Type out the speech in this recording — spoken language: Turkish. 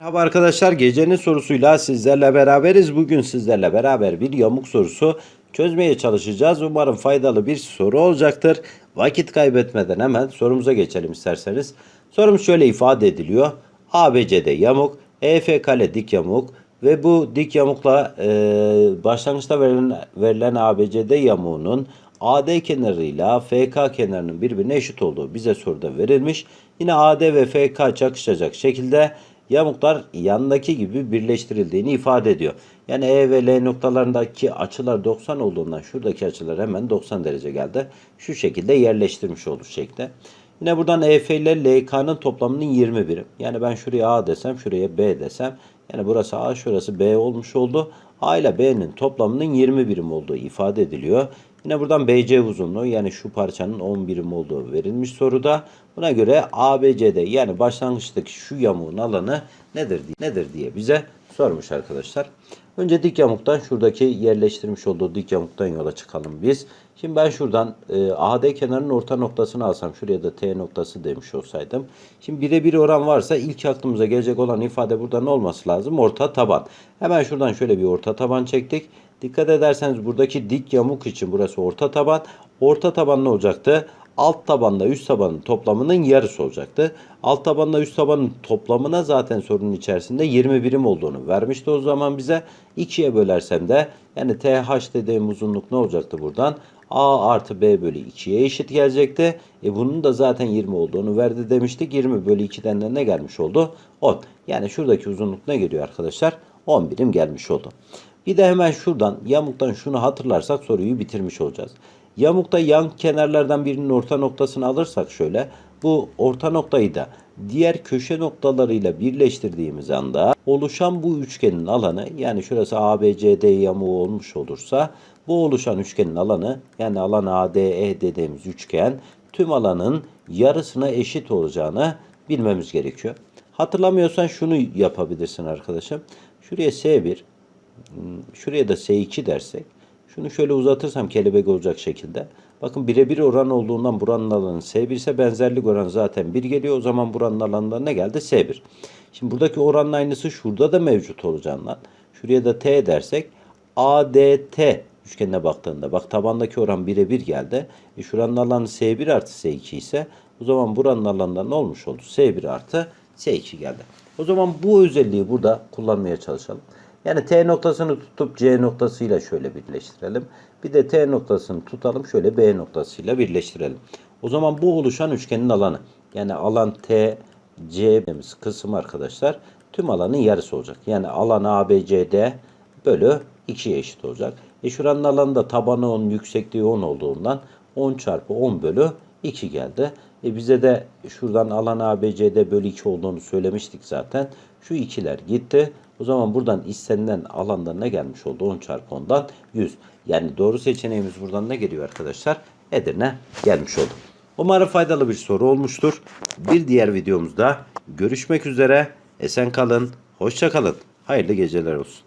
Merhaba arkadaşlar gecenin sorusuyla sizlerle beraberiz. Bugün sizlerle beraber bir yamuk sorusu çözmeye çalışacağız. Umarım faydalı bir soru olacaktır. Vakit kaybetmeden hemen sorumuza geçelim isterseniz. Sorumuz şöyle ifade ediliyor. ABC'de yamuk, EF kare dik yamuk ve bu dik yamukla e, başlangıçta verilen, verilen ABCD yamuğunun AD kenarıyla FK kenarının birbirine eşit olduğu bize soruda verilmiş. Yine AD ve FK çakışacak şekilde yamuklar yandaki gibi birleştirildiğini ifade ediyor. Yani E ve L noktalarındaki açılar 90 olduğundan şuradaki açılar hemen 90 derece geldi. Şu şekilde yerleştirmiş olur şekle. Yine buradan EF ile LK'nın toplamının 20 birim. Yani ben şuraya A desem şuraya B desem. Yani burası A şurası B olmuş oldu. A ile B'nin toplamının 20 birim olduğu ifade ediliyor. Yine buradan BC uzunluğu yani şu parçanın 10 birim olduğu verilmiş soruda. Buna göre ABC'de yani başlangıçtaki şu yamuğun alanı nedir diye, nedir diye bize sormuş arkadaşlar. Önce dik yamuktan şuradaki yerleştirmiş olduğu dik yamuktan yola çıkalım biz. Şimdi ben şuradan e, AD kenarının orta noktasını alsam şuraya da T noktası demiş olsaydım. Şimdi birebir oran varsa ilk aklımıza gelecek olan ifade burada ne olması lazım? Orta taban. Hemen şuradan şöyle bir orta taban çektik. Dikkat ederseniz buradaki dik yamuk için burası orta taban. Orta taban ne olacaktı? Alt tabanla üst tabanın toplamının yarısı olacaktı. Alt tabanla üst tabanın toplamına zaten sorunun içerisinde 20 birim olduğunu vermişti o zaman bize. 2'ye bölersem de yani TH dediğim uzunluk ne olacaktı buradan? A artı B bölü 2'ye eşit gelecekti. E bunun da zaten 20 olduğunu verdi demiştik. 20 bölü 2'den de ne gelmiş oldu? 10. Yani şuradaki uzunluk ne geliyor arkadaşlar? 10 birim gelmiş oldu. Bir de hemen şuradan yamuktan şunu hatırlarsak soruyu bitirmiş olacağız. Yamukta yan kenarlardan birinin orta noktasını alırsak şöyle bu orta noktayı da diğer köşe noktalarıyla birleştirdiğimiz anda oluşan bu üçgenin alanı yani şurası ABCD yamuğu olmuş olursa bu oluşan üçgenin alanı yani alan ADE dediğimiz üçgen tüm alanın yarısına eşit olacağını bilmemiz gerekiyor. Hatırlamıyorsan şunu yapabilirsin arkadaşım. Şuraya S1 şuraya da S2 dersek şunu şöyle uzatırsam kelebek olacak şekilde. Bakın birebir oran olduğundan buranın alanı S1 ise benzerlik oranı zaten 1 geliyor. O zaman buranın alanında ne geldi? S1. Şimdi buradaki oranın aynısı şurada da mevcut olacağından. Şuraya da T dersek ADT üçgenine baktığında bak tabandaki oran birebir geldi. E şuranın alanı S1 artı S2 ise o zaman buranın alanında ne olmuş oldu? S1 artı S2 geldi. O zaman bu özelliği burada kullanmaya çalışalım. Yani T noktasını tutup C noktasıyla şöyle birleştirelim. Bir de T noktasını tutalım şöyle B noktasıyla birleştirelim. O zaman bu oluşan üçgenin alanı. Yani alan T, C kısım arkadaşlar tüm alanın yarısı olacak. Yani alan ABCD bölü 2'ye eşit olacak. E şuranın alanı da tabanı 10, yüksekliği 10 olduğundan 10 çarpı 10 bölü 2 geldi. E bize de şuradan alan ABCD bölü 2 olduğunu söylemiştik zaten. Şu ikiler gitti. O zaman buradan istenilen alanda ne gelmiş oldu? 10 çarpı 10'dan 100. Yani doğru seçeneğimiz buradan ne geliyor arkadaşlar? Edirne gelmiş oldu. Umarım faydalı bir soru olmuştur. Bir diğer videomuzda görüşmek üzere. Esen kalın, hoşça kalın. Hayırlı geceler olsun.